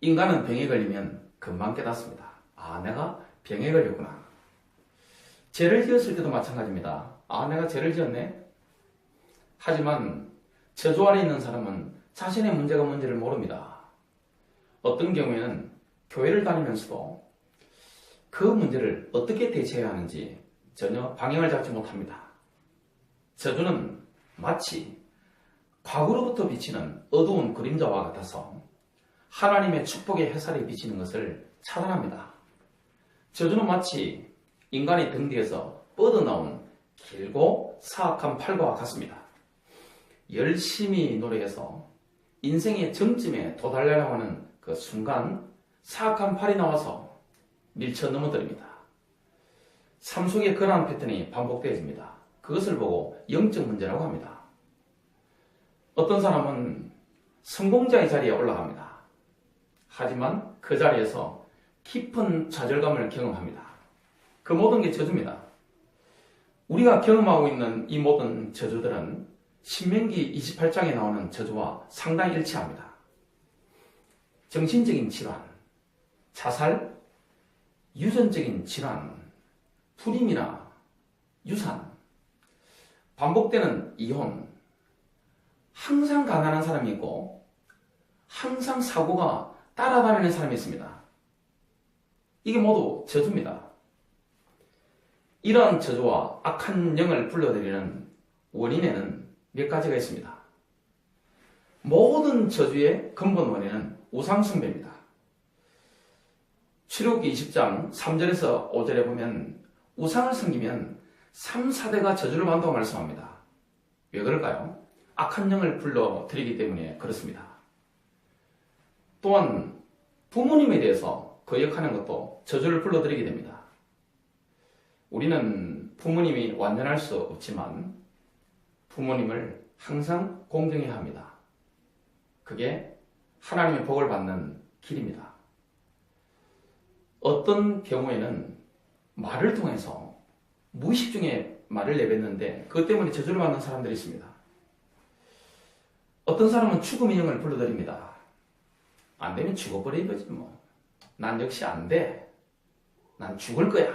인간은 병에 걸리면 금방 깨닫습니다. 아, 내가 병에 걸렸구나. 죄를 지었을 때도 마찬가지입니다. 아, 내가 죄를 지었네? 하지만 저주 아래 있는 사람은 자신의 문제가 뭔지를 모릅니다. 어떤 경우에는 교회를 다니면서도 그 문제를 어떻게 대처해야 하는지 전혀 방향을 잡지 못합니다. 저주는 마치 과거로부터 비치는 어두운 그림자와 같아서 하나님의 축복의 햇살이 비치는 것을 차단합니다. 저주는 마치 인간의 등 뒤에서 뻗어나온 길고 사악한 팔과 같습니다. 열심히 노력해서 인생의 정점에 도달하려고 하는 그 순간 사악한 팔이 나와서 밀쳐 넘어뜨립니다. 삶 속에 그러한 패턴이 반복되어집니다. 그것을 보고 영적 문제라고 합니다. 어떤 사람은 성공자의 자리에 올라갑니다. 하지만 그 자리에서 깊은 좌절감을 경험합니다. 그 모든 게 저주입니다. 우리가 경험하고 있는 이 모든 저주들은 신명기 28장에 나오는 저주와 상당히 일치합니다. 정신적인 질환, 자살, 유전적인 질환, 불임이나 유산, 반복되는 이혼, 항상 가난한 사람이 있고, 항상 사고가 따라다니는 사람이 있습니다. 이게 모두 저주입니다. 이러한 저주와 악한 영을 불러들이는 원인에는 몇 가지가 있습니다. 모든 저주의 근본 원인은 우상숭배입니다. 출애굽기 20장 3절에서 5절에 보면 우상을 섬기면 3, 4대가 저주를 받는다고 말씀합니다. 왜 그럴까요? 악한 영을 불러들이기 때문에 그렇습니다. 또한 부모님에 대해서 거역하는 것도 저주를 불러들이게 됩니다. 우리는 부모님이 완전할 수 없지만 부모님을 항상 공경해야 합니다. 그게 하나님의 복을 받는 길입니다. 어떤 경우에는 말을 통해서 무의식 중에 말을 내뱉는데 그것 때문에 저주를 받는 사람들이 있습니다. 어떤 사람은 죽음 인형을 불러들입니다. 안 되면 죽어버려 이거지 뭐. 난 역시 안 돼. 난 죽을 거야.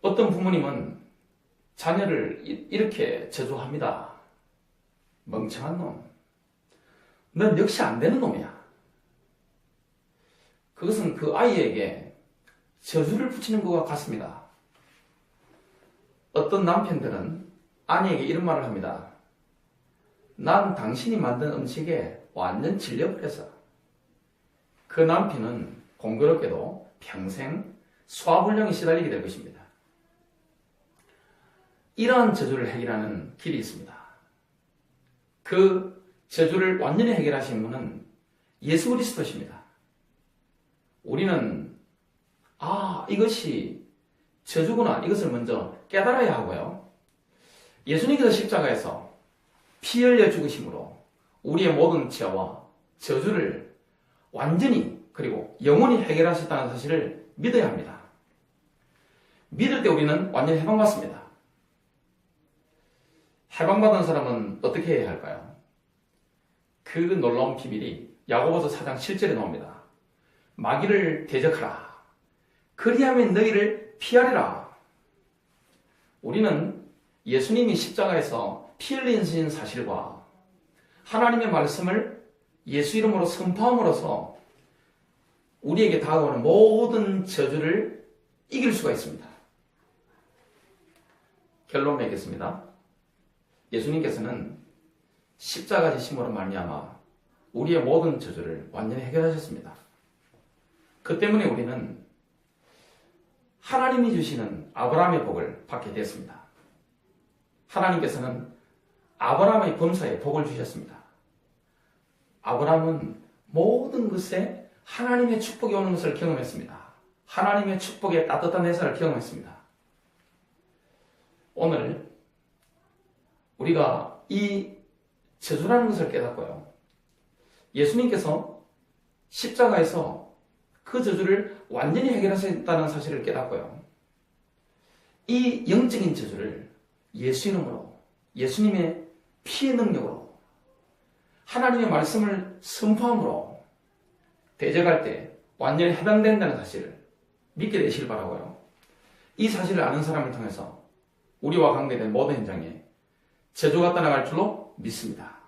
어떤 부모님은 자녀를 이- 이렇게 저주합니다. 멍청한 놈. 넌 역시 안 되는 놈이야. 그것은 그 아이에게 저주를 붙이는 것과 같습니다. 어떤 남편들은 아내에게 이런 말을 합니다. 난 당신이 만든 음식에 완전 질려버려서. 그 남편은 공교롭게도 평생 소화불량에 시달리게 될 것입니다. 이러한 저주를 해결하는 길이 있습니다. 그 저주를 완전히 해결하신 분은 예수 그리스도십니다. 우리는 아 이것이 저주구나 이것을 먼저 깨달아야 하고요. 예수님께서 십자가에서 피 흘려 죽으심으로 우리의 모든 죄와 저주를 완전히 그리고 영원히 해결하셨다는 사실을 믿어야 합니다. 믿을 때 우리는 완전히 해방받습니다. 해방받은 사람은 어떻게 해야 할까요? 그 놀라운 비밀이 야고보서 4장 7절에 나옵니다. 마귀를 대적하라. 그리하면 너희를 피하리라. 우리는 예수님이 십자가에서 피 흘리신 사실과 하나님의 말씀을 예수 이름으로 선포함으로써 우리에게 다가오는 모든 저주를 이길 수가 있습니다. 결론 맺겠습니다. 예수님께서는 십자가 지심으로 말미암아 우리의 모든 저주를 완전히 해결하셨습니다. 그 때문에 우리는 하나님이 주시는 아브라함의 복을 받게 되었습니다. 하나님께서는 아브라함의 범사에 복을 주셨습니다. 아브라함은 모든 것에 하나님의 축복이 오는 것을 경험했습니다. 하나님의 축복의 따뜻한 햇살을 경험했습니다. 오늘 우리가 이 저주라는 것을 깨닫고요. 예수님께서 십자가에서 그 저주를 완전히 해결하셨다는 사실을 깨닫고요. 이 영적인 저주를 예수 이름으로 예수님의 피의 능력으로 하나님의 말씀을 선포함으로 대적할 때 완전히 해방된다는 사실을 믿게 되시길 바라고요. 이 사실을 아는 사람을 통해서 우리와 관계된 모든 현장에 제조가 떠나갈 줄로 믿습니다.